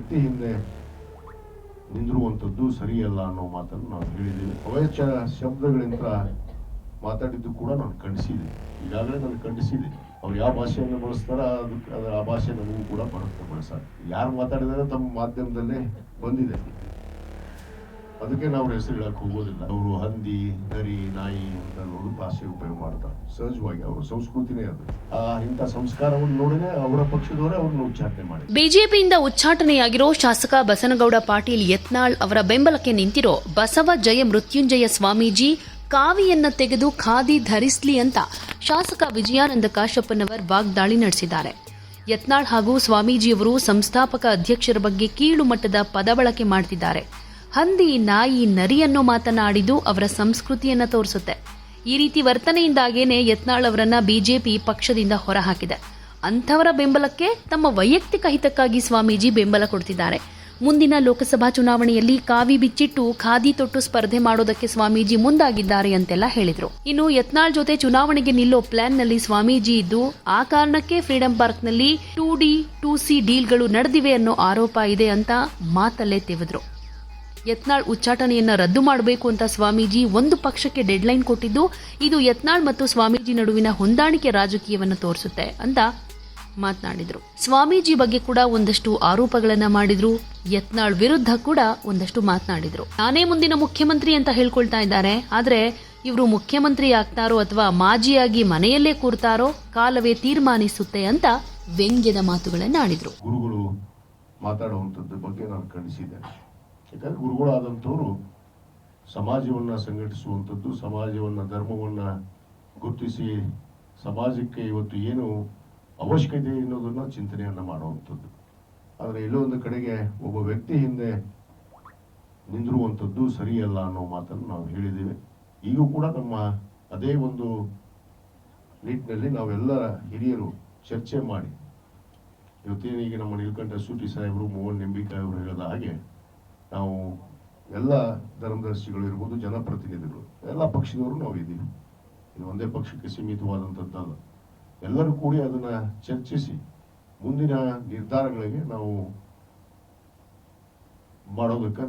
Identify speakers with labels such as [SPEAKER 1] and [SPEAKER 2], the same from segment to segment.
[SPEAKER 1] ವ್ಯಕ್ತಿ ಹಿಂದೆ ನಿಂದಿರುವಂಥದ್ದು ಸರಿಯಲ್ಲ ಅನ್ನೋ ಮಾತನ್ನು ನಾವು ಹೇಳಿದ್ದೀವಿ ಅವೇಚ ಶಬ್ದಗಳಿಂದ ಮಾತಾಡಿದ್ದು ಕೂಡ ನಾನು ಖಂಡಿಸಿದೆ. ಈಗಾಗಲೇ ನಾನು ಖಂಡಿಸಿದೆ. ಅವ್ರು ಯಾವ ಭಾಷೆಯನ್ನು ಬಳಸ್ತಾರ ಅದಕ್ಕೆ ಅದರ ಆ ಭಾಷೆ ನಮಗೂ ಕೂಡ ಬರುತ್ತೆ ಬಳಸ ಯಾರು ಮಾತಾಡಿದಾರೆ ತಮ್ಮ ಮಾಧ್ಯಮದಲ್ಲೇ ಬಂದಿದೆ. ಅದಕ್ಕೆ ನಾವು ಹೆಸರು ಹೇಳಕ್ ಹೋಗೋದಿಲ್ಲ. ಅವರು ಹಂದಿ ಗರಿ ನಾಯಿ ಅಂತ ನೋಡಿ ಭಾಷೆ ಉಪಯೋಗ ಮಾಡ್ತಾರೆ ಸಹಜವಾಗಿ ಅವರ ಸಂಸ್ಕೃತಿನೇ ಅದು. ಆ ಇಂಥ ಸಂಸ್ಕಾರವನ್ನು ನೋಡಿನೇ ಅವರ ಪಕ್ಷದವರೇ ಅವ್ರನ್ನ ಉಚ್ಚಾಟನೆ ಮಾಡಿ.
[SPEAKER 2] ಬಿಜೆಪಿಯಿಂದ ಉಚ್ಚಾಟನೆಯಾಗಿರೋ ಶಾಸಕ ಬಸನಗೌಡ ಪಾಟೀಲ್ ಯತ್ನಾಳ್ ಅವರ ಬೆಂಬಲಕ್ಕೆ ನಿಂತಿರೋ ಬಸವ ಜಯ ಮೃತ್ಯುಂಜಯ ಸ್ವಾಮೀಜಿ ಕಾವಿಯನ್ನ ತೆಗೆದು ಖಾದಿ ಧರಿಸ್ಲಿ ಅಂತ ಶಾಸಕ ವಿಜಯಾನಂದ ಕಾಶಪ್ಪನವರ್ ವಾಗ್ದಾಳಿ ನಡೆಸಿದ್ದಾರೆ. ಯತ್ನಾಳ್ ಹಾಗೂ ಸ್ವಾಮೀಜಿಯವರು ಸಂಸ್ಥಾಪಕ ಅಧ್ಯಕ್ಷರ ಬಗ್ಗೆ ಕೀಳು ಮಟ್ಟದ ಪದ ಬಳಕೆ ಮಾಡ್ತಿದ್ದಾರೆ. ಹಂದಿ, ನಾಯಿ ನರಿಯನ್ನು ಮಾತನಾಡಿದ್ದು ಅವರ ಸಂಸ್ಕೃತಿಯನ್ನು ತೋರಿಸುತ್ತೆ. ಈ ರೀತಿ ವರ್ತನೆಯಿಂದಾಗೇನೆ ಯತ್ನಾಳ್ ಅವರನ್ನ ಬಿಜೆಪಿ ಪಕ್ಷದಿಂದ ಹೊರಹಾಕಿದೆ. ಅಂಥವರ ಬೆಂಬಲಕ್ಕೆ ತಮ್ಮ ವೈಯಕ್ತಿಕ ಹಿತಕ್ಕಾಗಿ ಸ್ವಾಮೀಜಿ ಬೆಂಬಲ ಕೊಡ್ತಿದ್ದಾರೆ. ಮುಂದಿನ ಲೋಕಸಭಾ ಚುನಾವಣೆಯಲ್ಲಿ ಕಾವಿ ಬಿಚ್ಚಿಟ್ಟು, ಖಾದಿ ತೊಟ್ಟು ಸ್ಪರ್ಧೆ ಮಾಡೋದಕ್ಕೆ ಸ್ವಾಮೀಜಿ ಮುಂದಾಗಿದ್ದಾರೆ ಅಂತೆಲ್ಲ ಹೇಳಿದ್ರು. ಇನ್ನು ಯತ್ನಾಳ್ ಜೊತೆ ಚುನಾವಣೆಗೆ ನಿಲ್ಲೋ ಪ್ಲಾನ್ನಲ್ಲಿ ಸ್ವಾಮೀಜಿ ಇದ್ದು, ಆ ಕಾರಣಕ್ಕೆ ಫ್ರೀಡಂ ಪಾರ್ಕ್ನಲ್ಲಿ ಟೂ ಡಿ, ಟೂ ಸಿ ಡೀಲ್ಗಳು ನಡೆದಿವೆ ಅನ್ನೋ ಆರೋಪ ಇದೆ ಅಂತ ಮಾತಲ್ಲೇ ತೆಗೆದ್ರು. ಯತ್ನಾಳ್ ಉಚ್ಚಾಟನೆಯನ್ನ ರದ್ದು ಮಾಡಬೇಕು ಅಂತ ಸ್ವಾಮೀಜಿ ಒಂದು ಪಕ್ಷಕ್ಕೆ ಡೆಡ್ಲೈನ್ ಕೊಟ್ಟಿದ್ದು, ಇದು ಯತ್ನಾಳ್ ಮತ್ತು ಸ್ವಾಮೀಜಿ ನಡುವಿನ ಹೊಂದಾಣಿಕೆ ರಾಜಕೀಯವನ್ನು ತೋರಿಸುತ್ತೆ ಅಂತ ಮಾತನಾಡಿದ್ರು. ಸ್ವಾಮೀಜಿ ಬಗ್ಗೆ ಕೂಡ ಒಂದಷ್ಟು ಆರೋಪಗಳನ್ನ ಮಾಡಿದ್ರು. ಯತ್ನಾಳ್ ವಿರುದ್ಧ ಕೂಡ ಒಂದಷ್ಟು ಮಾತನಾಡಿದ್ರು. ನಾನೇ ಮುಂದಿನ ಮುಖ್ಯಮಂತ್ರಿ ಅಂತ ಹೇಳ್ಕೊಳ್ತಾ ಇದ್ದಾರೆ. ಆದ್ರೆ ಇವರು ಮುಖ್ಯಮಂತ್ರಿ ಆಗ್ತಾರೋ ಅಥವಾ ಮಾಜಿಯಾಗಿ ಮನೆಯಲ್ಲೇ ಕೂರ್ತಾರೋ, ಕಾಲವೇ ತೀರ್ಮಾನಿಸುತ್ತೆ ಅಂತ ವ್ಯಂಗ್ಯದ ಮಾತುಗಳನ್ನ ಆಡಿದ್ರು
[SPEAKER 1] ಗುರುಗಳು ಮಾತಾಡುವಂತದ್ದು ಬಗ್ಗೆ ನಾನು ಖಂಡಿಸಿದ್ದೇನೆ. ಯಾಕಂದ್ರೆ ಗುರುಗಳಾದಂಥವ್ರು ಸಮಾಜವನ್ನ ಸಂಘಟಿಸುವಂಥದ್ದು, ಸಮಾಜವನ್ನ ಧರ್ಮವನ್ನ ಗುರುತಿಸಿ ಸಮಾಜಕ್ಕೆ ಇವತ್ತು ಏನು ಅವಶ್ಯಕತೆ ಅನ್ನೋದನ್ನು ಚಿಂತನೆಯನ್ನು ಮಾಡುವಂಥದ್ದು. ಆದರೆ ಎಲ್ಲೋ ಒಂದು ಕಡೆಗೆ ಒಬ್ಬ ವ್ಯಕ್ತಿ ಹಿಂದೆ ನಿಂದಿರುವಂಥದ್ದು ಸರಿಯಲ್ಲ ಅನ್ನೋ ಮಾತನ್ನು ನಾವು ಹೇಳಿದ್ದೇವೆ. ಈಗೂ ಕೂಡ ನಮ್ಮ ಅದೇ ಒಂದು ನಿಟ್ಟಿನಲ್ಲಿ ನಾವೆಲ್ಲ ಹಿರಿಯರು ಚರ್ಚೆ ಮಾಡಿ. ಇವತ್ತೇನೀಗ ನಮ್ಮ ನೀಲಕಂಠ ಸೂಟಿ ಸಾಹೇಬರು, ಮೋಹನ್ ನಿಂಬಿಕಾಯಿ ಅವರು ಹೇಳಿದ ಹಾಗೆ ನಾವು ಎಲ್ಲ ಧರ್ಮದರ್ಶಿಗಳು ಇರ್ಬೋದು, ಜನಪ್ರತಿನಿಧಿಗಳು, ಎಲ್ಲ ಪಕ್ಷದವರು ನಾವು ಇದ್ದೀವಿ ಇದು ಒಂದೇ ಪಕ್ಷಕ್ಕೆ ಸೀಮಿತವಾದಂಥದ್ದಲ್ಲ. ಎಲ್ಲರೂ ಕೂಡಿ ಅದನ್ನ ಚರ್ಚಿಸಿ, ಮುಂದಿನ ನಿರ್ಧಾರಗಳಿಗೆ ನಾವು ಮಾಡೋದಕ್ಕೆ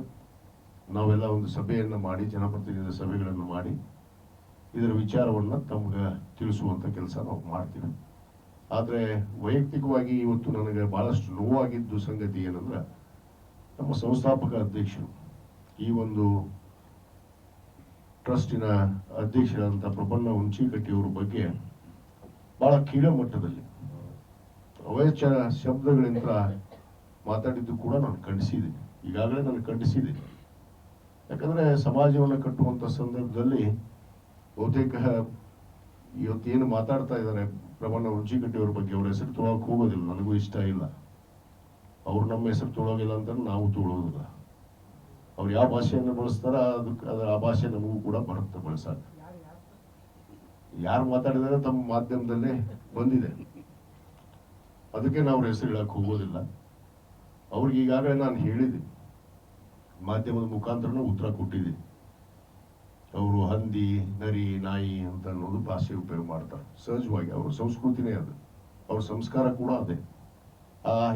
[SPEAKER 1] ನಾವೆಲ್ಲ ಒಂದು ಸಭೆಯನ್ನು ಮಾಡಿ, ಜನಪ್ರತಿನಿಧಿ ಸಭೆಗಳನ್ನು ಮಾಡಿ, ಇದರ ವಿಚಾರವನ್ನು ತಮ್ಗೆ ತಿಳಿಸುವಂಥ ಕೆಲಸ ನಾವು ಮಾಡ್ತೀವಿ. ಆದರೆ ವೈಯಕ್ತಿಕವಾಗಿ ಇವತ್ತು ನನಗೆ ಭಾಳಷ್ಟು ನೋವಾಗಿದ್ದು ಸಂಗತಿ ಏನಂದ್ರೆ ನಮ್ಮ ಸಂಸ್ಥಾಪಕ ಅಧ್ಯಕ್ಷರು ಈ ಒಂದು ಟ್ರಸ್ಟಿನ ಅಧ್ಯಕ್ಷರಾದಂಥ ಪ್ರಪನ್ನ ಹುಂಚಿಕಟ್ಟಿಯವರ ಬಗ್ಗೆ ಬಹಳ ಕೀಳ ಮಟ್ಟದಲ್ಲಿ ಅವೇಚ ಶಬ್ದಗಳಿಂದ ಮಾತಾಡಿದ್ದು ಕೂಡ ನಾನು ಖಂಡಿಸಿದೆ ಈಗಾಗಲೇ ನಾನು ಖಂಡಿಸಿದೆ ಯಾಕಂದ್ರೆ ಸಮಾಜವನ್ನು ಕಟ್ಟುವಂಥ ಸಂದರ್ಭದಲ್ಲಿ ಬಹುತೇಕ ಇವತ್ತೇನು ಮಾತಾಡ್ತಾ ಇದ್ದಾರೆ ಪ್ರಬನ್ನ ಹುಂಚಿಕಟ್ಟಿಯವ್ರ ಬಗ್ಗೆ, ಅವರ ಹೆಸರು ತೊಗೊಳಕ್ಕೆ ಹೋಗೋದಿಲ್ಲ ನನಗೂ ಇಷ್ಟ ಇಲ್ಲ. ಅವ್ರು ನಮ್ಮ ಹೆಸರು ತೊಳೋಗಿಲ್ಲ ಅಂತ ನಾವು ತೊಳೋದಿಲ್ಲ. ಅವ್ರು ಯಾವ ಭಾಷೆಯನ್ನು ಬಳಸ್ತಾರ ಅದಕ್ಕೆ ಅದರ ಆ ಭಾಷೆ ನಮಗೂ ಕೂಡ ಬರುತ್ತೆ ಬಳಸಾಕ. ಯಾರು ಮಾತಾಡಿದಾರೆ ತಮ್ಮ ಮಾಧ್ಯಮದಲ್ಲೇ ಬಂದಿದೆ. ಅದಕ್ಕೆ ನಾವು ಹೆಸರು ಹೇಳಕ್ ಹೋಗೋದಿಲ್ಲ. ಅವ್ರಿಗೆ ಈಗಾಗಲೇ ನಾನು ಹೇಳಿದೆ. ಮಾಧ್ಯಮದ ಮುಖಾಂತರನೂ ಉತ್ತರ ಕೊಟ್ಟಿದೆ. ಅವರು ಹಂದಿ, ನರಿ, ನಾಯಿ ಅಂತ ಅನ್ನೋದು ಭಾಷೆ ಉಪಯೋಗ ಮಾಡ್ತಾರೆ. ಸಹಜವಾಗಿ ಅವ್ರ ಸಂಸ್ಕೃತಿನೇ ಅದು. ಅವ್ರ ಸಂಸ್ಕಾರ ಕೂಡ ಅದೇ.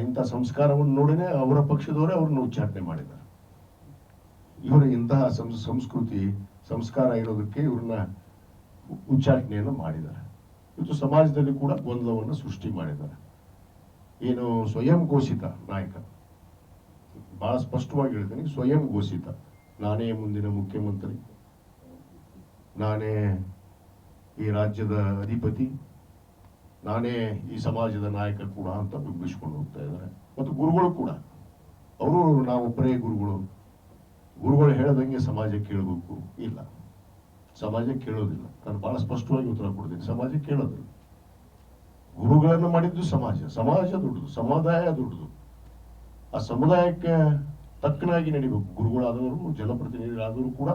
[SPEAKER 1] ಇಂಥ ಸಂಸ್ಕಾರವನ್ನು ನೋಡಿನೇ ಅವರ ಪಕ್ಷದವರೇ ಅವ್ರನ್ನ ಉಚ್ಚಾಟನೆ ಮಾಡಿದ್ದಾರೆ. ಇವರ ಇಂತಹ ಸಂಸ್- ಸಂಸ್ಕೃತಿ, ಸಂಸ್ಕಾರ ಇರೋದಕ್ಕೆ ಇವ್ರನ್ನ ಉಚ್ಚಾಟನೆಯನ್ನು ಮಾಡಿದ್ದಾರೆ. ಇವತ್ತು ಸಮಾಜದಲ್ಲಿ ಕೂಡ ಗೊಂದಲವನ್ನು ಸೃಷ್ಟಿ ಮಾಡಿದ್ದಾರೆ. ಏನು ಸ್ವಯಂ ಘೋಷಿತ ನಾಯಕ. ಬಹಳ ಸ್ಪಷ್ಟವಾಗಿ ಹೇಳ್ತೀನಿ, ಸ್ವಯಂ ಘೋಷಿತ. ನಾನೇ ಮುಂದಿನ ಮುಖ್ಯಮಂತ್ರಿ. ನಾನೇ ಈ ರಾಜ್ಯದ ಅಧಿಪತಿ. ನಾನೇ ಈ ಸಮಾಜದ ನಾಯಕ ಕೂಡ ಅಂತ ಬಿಂಬಿಸ್ಕೊಂಡು ಹೋಗ್ತಾ ಇದ್ದಾರೆ. ಮತ್ತು ಗುರುಗಳು ಕೂಡ. ಅವರು ನಾವೊಬ್ಬರೇ ಗುರುಗಳು. ಗುರುಗಳು ಹೇಳದಂಗೆ ಸಮಾಜ ಕೇಳಬೇಕು. ಇಲ್ಲ. ಸಮಾಜ ಕೇಳೋದಿಲ್ಲ. ನಾನು ಬಹಳ ಸ್ಪಷ್ಟವಾಗಿ ಉತ್ತರ ಕೊಡ್ತೀನಿ. ಸಮಾಜ ಕೇಳೋದಿಲ್ಲ. ಗುರುಗಳನ್ನು ಮಾಡಿದ್ದು ಸಮಾಜ. ಸಮಾಜ ದುಡ್ದು ಸಮುದಾಯ ದುಡ್ದು ಆ ಸಮುದಾಯಕ್ಕೆ ತಕ್ಕನಾಗಿ ನಡಿಬೇಕು. ಗುರುಗಳಾದವರು, ಜನಪ್ರತಿನಿಧಿಗಳಾದವರು ಕೂಡ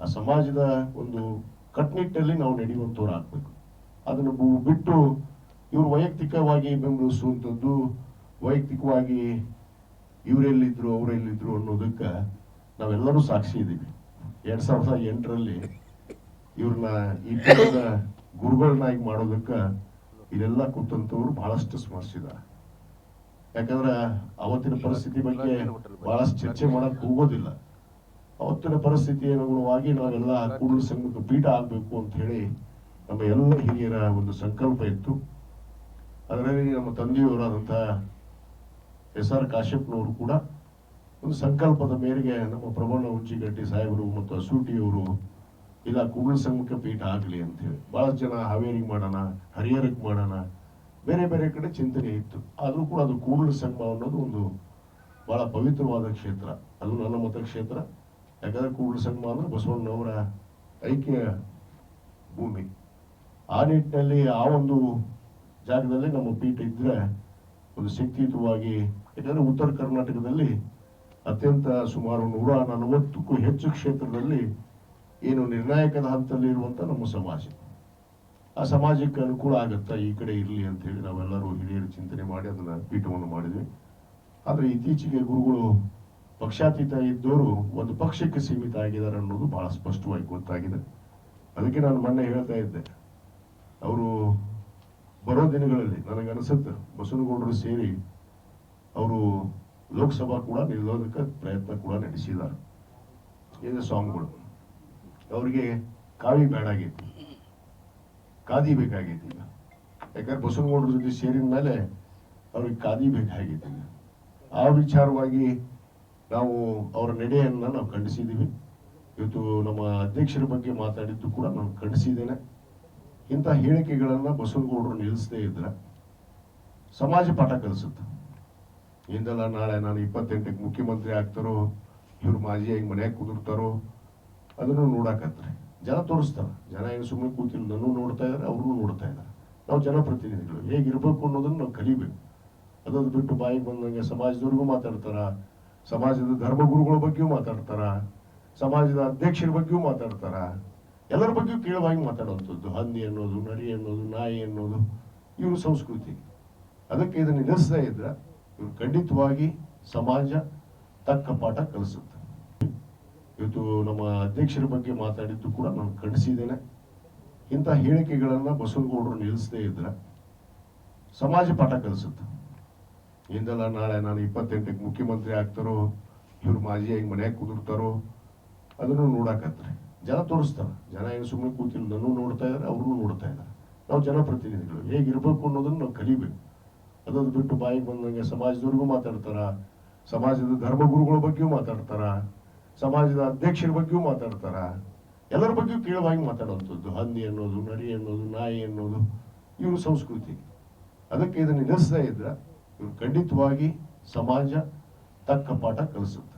[SPEAKER 1] ಆ ಸಮಾಜದ ಒಂದು ಕಟ್ಟುನಿಟ್ಟಲ್ಲಿ ನಾವು ನಡೆಯುವಂಥವ್ರು ಆಗ್ಬೇಕು ಅದನ್ನು ಬಿಟ್ಟು ಇವರು ವೈಯಕ್ತಿಕವಾಗಿ ಬೆಂಬಲಿಸುವಂಥದ್ದು, ವೈಯಕ್ತಿಕವಾಗಿ ಇವರೆಲ್ಲಿದ್ರು, ಅವರೆಲ್ಲಿದ್ರು ಅನ್ನೋದಕ್ಕೆ ನಾವೆಲ್ಲರೂ ಸಾಕ್ಷಿ ಇದ್ದೀವಿ ಎರಡ್ ಸಾವಿರದ ಎಂಟರಲ್ಲಿ ಇವ್ರನ್ನ ಈ ಪೀಠದ ಗುರುಗಳನ್ನಾಗಿ ಮಾಡೋದಕ್ಕೆ ಇದೆಲ್ಲ ಕೂತಂಥವ್ರು ಬಹಳಷ್ಟು ಸ್ಮರಿಸಿದ್ದಾರೆ ಯಾಕಂದ್ರೆ ಅವತ್ತಿನ ಪರಿಸ್ಥಿತಿ ಬಗ್ಗೆ ಬಹಳಷ್ಟು ಚರ್ಚೆ ಮಾಡಕ್ ಹೋಗೋದಿಲ್ಲ. ಅವತ್ತಿನ ಪರಿಸ್ಥಿತಿ ಅನುಗುಣವಾಗಿ ನಾವೆಲ್ಲ ಕೂಡಲ ಸಂಘಕ್ಕೆ ಪೀಠ ಆಗಬೇಕು ಅಂತ ಹೇಳಿ ನಮ್ಮ ಎಲ್ಲ ಹಿರಿಯರ ಒಂದು ಸಂಕಲ್ಪ ಇತ್ತು. ಅದರಲ್ಲಿ ನಮ್ಮ ತಂದೆಯವರಾದಂತಹ ಎಸ್ ಆರ್ ಕಾಶ್ಯಪ್ನವರು ಕೂಡ ಒಂದು ಸಂಕಲ್ಪದ ಮೇರೆಗೆ ನಮ್ಮ ಪ್ರಬಲ ಉಂಚಿಗಟ್ಟಿ ಸಾಹೇಬರು ಮತ್ತು ಅಸೂಟಿಯವರು ಇಲ್ಲ ಕುಗಳ ಸಂಘಕ್ಕೆ ಪೀಠ ಆಗಲಿ ಅಂತ ಹೇಳಿ ಬಹಳ ಜನ ಹಾವೇರಿಗೆ ಮಾಡೋಣ, ಹರಿಹರಕ್ಕೆ ಮಾಡೋಣ, ಬೇರೆ ಬೇರೆ ಕಡೆ ಚಿಂತನೆ ಇತ್ತು. ಆದರೂ ಕೂಡ ಅದು ಕೂಡಲ ಸಂಘ ಅನ್ನೋದು ಒಂದು ಬಹಳ ಪವಿತ್ರವಾದ ಕ್ಷೇತ್ರ. ಅದು ನನ್ನ ಮತಕ್ಷೇತ್ರ ಯಾಕಂದ್ರೆ ಕೂಡಲ ಸಂಘ ಅಂದರೆ ಬಸವಣ್ಣವರ ಐಕ್ಯ ಭೂಮಿ. ಆ ನಿಟ್ಟಿನಲ್ಲಿ ಆ ಒಂದು ಜಾಗದಲ್ಲಿ ನಮ್ಮ ಪೀಠ ಇದ್ದರೆ ಒಂದು ಶಕ್ತಿಯುತವಾಗಿ, ಯಾಕಂದರೆ ಉತ್ತರ ಕರ್ನಾಟಕದಲ್ಲಿ ಅತ್ಯಂತ ಸುಮಾರು ನೂರ ನಲವತ್ತಕ್ಕೂ ಹೆಚ್ಚು ಕ್ಷೇತ್ರದಲ್ಲಿ ಏನು ನಿರ್ಣಾಯಕದ ಹಂತದಲ್ಲಿ ಇರುವಂತ ನಮ್ಮ ಸಮಾಜ. ಆ ಸಮಾಜಕ್ಕೆ ಅನುಕೂಲ ಆಗತ್ತಾ ಈ ಕಡೆ ಇರಲಿ ಅಂತ ಹೇಳಿ ನಾವೆಲ್ಲರೂ ಹಿರಿಯರು ಚಿಂತನೆ ಮಾಡಿ ಅದನ್ನ ಪೀಠವನ್ನು ಮಾಡಿದ್ವಿ. ಆದರೆ ಇತ್ತೀಚೆಗೆ ಗುರುಗಳು ಪಕ್ಷಾತೀತ ಇದ್ದವರು ಒಂದು ಪಕ್ಷಕ್ಕೆ ಸೀಮಿತ ಆಗಿದ್ದಾರೆ ಅನ್ನೋದು ಬಹಳ ಸ್ಪಷ್ಟವಾಗಿ ಗೊತ್ತಾಗಿದೆ. ಅದಕ್ಕೆ ನಾನು ಮೊನ್ನೆ ಹೇಳ್ತಾ ಇದ್ದೆ. ಅವರು ಬರೋ ದಿನಗಳಲ್ಲಿ ನನಗೆ ಅನಿಸುತ್ತೆ ಬಸವನಗೌಡರು ಸೇರಿ ಅವರು ಲೋಕಸಭಾ ಕೂಡ ನಿಲ್ಲೋದಕ್ಕೆ ಪ್ರಯತ್ನ ಕೂಡ ನಡೆಸಿದ್ದಾರೆ. ಇದು ಸ್ವಾಮಿಗಳು ಅವರಿಗೆ ಕಾವಿ ಬೇಡ ಆಗೈತಿ. ಕಾದಿ ಬೇಕಾಗೈತಿ ಯಾಕಂದ್ರೆ ಬಸವನಗೌಡರ ಜೊತೆ ಸೇರಿದ ಮೇಲೆ ಅವ್ರಿಗೆ ಕಾದಿ ಬೇಕಾಗೈತಿ ಆ ವಿಚಾರವಾಗಿ ನಾವು ಅವರ ನಡೆಯನ್ನ ನಾವು ಖಂಡಿಸಿದ್ದೀವಿ. ಇವತ್ತು ನಮ್ಮ ಅಧ್ಯಕ್ಷರ ಬಗ್ಗೆ ಮಾತಾಡಿದ್ದು ಕೂಡ ನಾನು ಖಂಡಿಸಿದ್ದೇನೆ. ಇಂಥ ಹೇಳಿಕೆಗಳನ್ನ ಬಸವನಗೌಡರು ನಿಲ್ಲಿಸದೇ ಇದ್ರೆ ಸಮಾಜ ಪಾಠ ಕಲಿಸುತ್ತೆ. ಇಂದಲ್ಲ ನಾಳೆ ನಾನು ಇಪ್ಪತ್ತೆಂಟಕ್ಕೆ ಮುಖ್ಯಮಂತ್ರಿ ಆಗ್ತಾರೋ, ಇವ್ರು ಮಾಜಿಯಾಗಿ ಮನ್ಯಾಗ ಕುದುರ್ತಾರೋ, ಅದನ್ನು ನೋಡಾಕತ್ರೆ. ಜನ ತೋರಿಸ್ತಾರ. ಜನ ಏನು ಸುಮ್ಮನೆ ಕೂತಿಲ್ಲ ನಾನು ನೋಡ್ತಾ ಇದಾರೆ ಅವ್ರನ್ನೂ ನೋಡ್ತಾ ಇದ್ದಾರೆ. ನಾವು ಜನಪ್ರತಿನಿಧಿಗಳು, ಹೇಗಿರ್ಬೇಕು ಅನ್ನೋದನ್ನ ನಾವು ಕಲಿಬೇಕು. ಅದನ್ನು ಬಿಟ್ಟು ಬಾಯಿಗೆ ಬಂದಂಗೆ ಸಮಾಜದವ್ರಿಗೂ ಮಾತಾಡ್ತಾರ? ಸಮಾಜದ ಧರ್ಮಗುರುಗಳ ಬಗ್ಗೆಯೂ ಮಾತಾಡ್ತಾರ? ಸಮಾಜದ ಅಧ್ಯಕ್ಷರ ಬಗ್ಗೆಯೂ ಮಾತಾಡ್ತಾರ? ಎಲ್ಲರ ಬಗ್ಗೆ ಕೀಳವಾಗಿ ಮಾತಾಡುವಂಥದ್ದು, ಹಂದಿ ಅನ್ನೋದು ನರಿ ಅನ್ನೋದು ನಾಯಿ ಅನ್ನೋದು ಇವ್ರ ಸಂಸ್ಕೃತಿ. ಅದಕ್ಕೆ ಇದನ್ನು ನಿಲ್ಲಿಸ್ತಾ ಇದ್ರೆ ಇವ್ರು ಖಂಡಿತವಾಗಿ ಸಮಾಜ ತಕ್ಕ ಪಾಠ ಕಲಿಸುತ್ತೆ. ಇವತ್ತು ನಮ್ಮ ಅಧ್ಯಕ್ಷರ ಬಗ್ಗೆ ಮಾತಾಡಿದ್ದು ಕೂಡ ನಾನು ಖಂಡಿಸಿದ್ದೇನೆ. ಇಂಥ ಹೇಳಿಕೆಗಳನ್ನು ಬಸವನಗೌಡರು ನಿಲ್ಲಿಸದೇ ಇದ್ರೆ ಸಮಾಜ ಪಾಠ ಕಲಿಸುತ್ತೆ. ಹಿಂದೆಲ್ಲ ನಾಳೆ ನಾನು ಇಪ್ಪತ್ತೆಂಟಕ್ಕೆ ಮುಖ್ಯಮಂತ್ರಿ ಆಗ್ತಾರೋ, ಇವ್ರು ಮಾಜಿಯಾಗಿ ಮನ್ಯಾಗ ಕುದುರ್ತಾರೋ, ಅದನ್ನು ನೋಡಾಕತ್ರೆ ಜನ ತೋರಿಸ್ತಾರೆ. ಜನ ಏನು ಸುಮ್ಮನೆ ಕೂತಿಲ್ಲ ನನ್ನೂ ನೋಡ್ತಾ ಇದ್ದಾರೆ, ಅವ್ರಿಗೂ ನೋಡ್ತಾ ಇದ್ದಾರೆ. ನಾವು ಜನಪ್ರತಿನಿಧಿಗಳು. ಹೇಗಿರಬೇಕು ಅನ್ನೋದನ್ನ ನಾವು ಕಲಿಬೇಕು. ಅದನ್ನು ಬಿಟ್ಟು ಬಾಯಿಗೆ ಬಂದಂಗೆ ಸಮಾಜದವ್ರಿಗೂ ಮಾತಾಡ್ತಾರ? ಸಮಾಜದ ಧರ್ಮಗುರುಗಳ ಬಗ್ಗೆಯೂ ಮಾತಾಡ್ತಾರ? ಸಮಾಜದ ಅಧ್ಯಕ್ಷರ ಬಗ್ಗೆಯೂ ಮಾತಾಡ್ತಾರ? ಎಲ್ಲರ ಬಗ್ಗೆಯೂ ಕೀಳವಾಗಿ ಮಾತಾಡುವಂಥದ್ದು. ಹಂದಿ ಅನ್ನೋದು ನರಿ ಅನ್ನೋದು, ನಾಯಿ ಅನ್ನೋದು, ಇವರು ಸಂಸ್ಕೃತಿ. ಅದಕ್ಕೆ ಇದನ್ನು ನಿಲ್ಲಿಸ್ತಾ ಇದ್ರೆ ಇವರು ಖಂಡಿತವಾಗಿ ಸಮಾಜ ತಕ್ಕ ಪಾಠ ಕಲಿಸುತ್ತೆ.